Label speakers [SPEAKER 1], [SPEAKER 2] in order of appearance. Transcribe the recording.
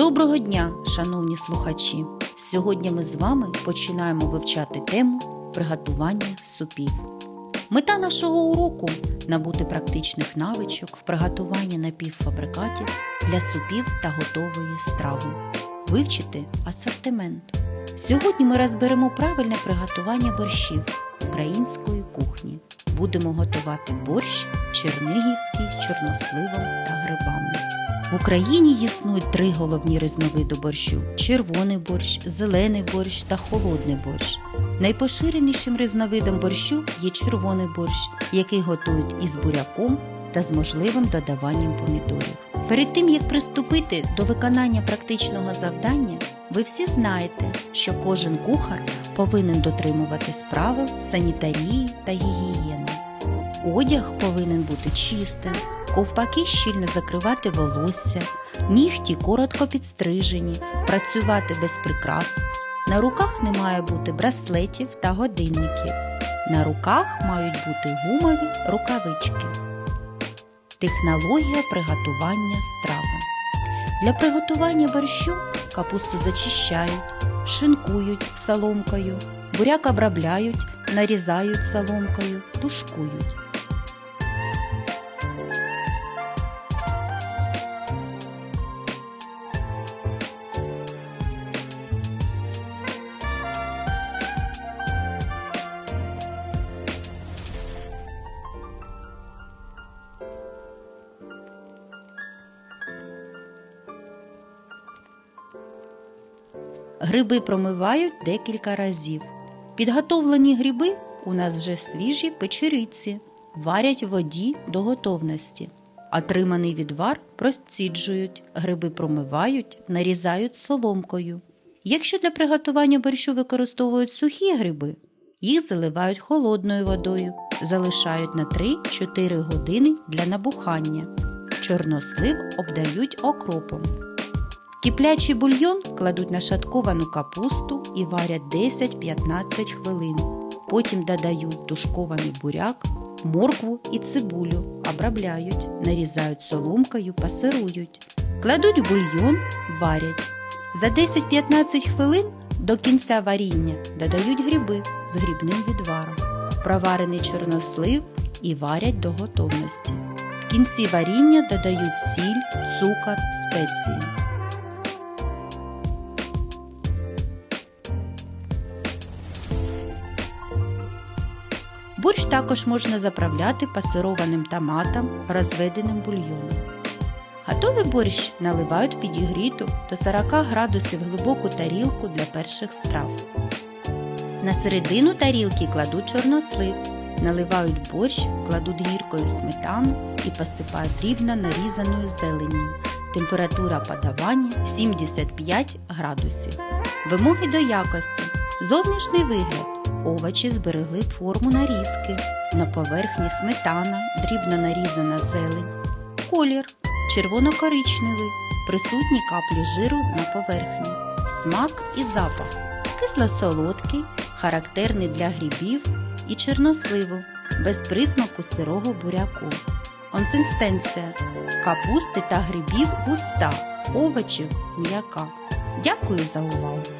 [SPEAKER 1] Доброго дня, шановні слухачі! Сьогодні ми з вами починаємо вивчати тему приготування супів. Мета нашого уроку набути практичних навичок в приготуванні напівфабрикатів для супів та готової страви, вивчити асортимент. Сьогодні ми розберемо правильне приготування борщів української кухні. Будемо готувати борщ чернигівський з чорносливом та грибами. В Україні існують три головні різновиди борщу: червоний борщ, зелений борщ та холодний борщ. Найпоширенішим різновидом борщу є червоний борщ, який готують із буряком та з можливим додаванням помідорів. Перед тим як приступити до виконання практичного завдання, ви всі знаєте, що кожен кухар повинен дотримуватись правил санітарії та гігієни. Одяг повинен бути чистим, ковпаки щільно закривати волосся, нігті коротко підстрижені, працювати без прикрас. На руках не має бути браслетів та годинників. На руках мають бути гумові рукавички. Технологія приготування страви. Для приготування борщу капусту зачищають, шинкують соломкою, буряк обробляють, нарізають соломкою, тушкують. Гриби промивають декілька разів. Підготовлені гриби у нас вже свіжі печериці, варять воді до готовності. Отриманий відвар простіджують, гриби промивають, нарізають соломкою. Якщо для приготування борщу використовують сухі гриби, їх заливають холодною водою, залишають на 3-4 години для набухання. Чорнослив обдають окропом. Киплячий бульйон кладуть на шатковану капусту і варять 10-15 хвилин. Потім додають тушкований буряк, моркву і цибулю, обробляють, нарізають соломкою, пасирують. Кладуть бульйон, варять. За 10-15 хвилин до кінця варіння додають гриби з грибним відваром, проварений чорнослив і варять до готовності. В кінці варіння додають сіль, цукор, спеції. Борщ також можна заправляти пасированим томатом, розведеним бульйоном. Готовий борщ наливають підігріту до 40 градусів глибоку тарілку для перших страв. На середину тарілки кладуть чорнослив, наливають борщ, кладуть гіркою сметану і посипають дрібно нарізаною зеленню. Температура подавання 75 градусів. Вимоги до якості. Зовнішній вигляд. Овочі зберегли форму нарізки. На поверхні сметана, дрібно нарізана зелень. Колір червоно-коричневий, присутні каплі жиру на поверхні. Смак і запах. Кисло-солодкий, характерний для грибів і чорносливу, без присмаку сирого буряку. Консистенція капусти та грибів густа, овочів м'яка. Дякую за увагу!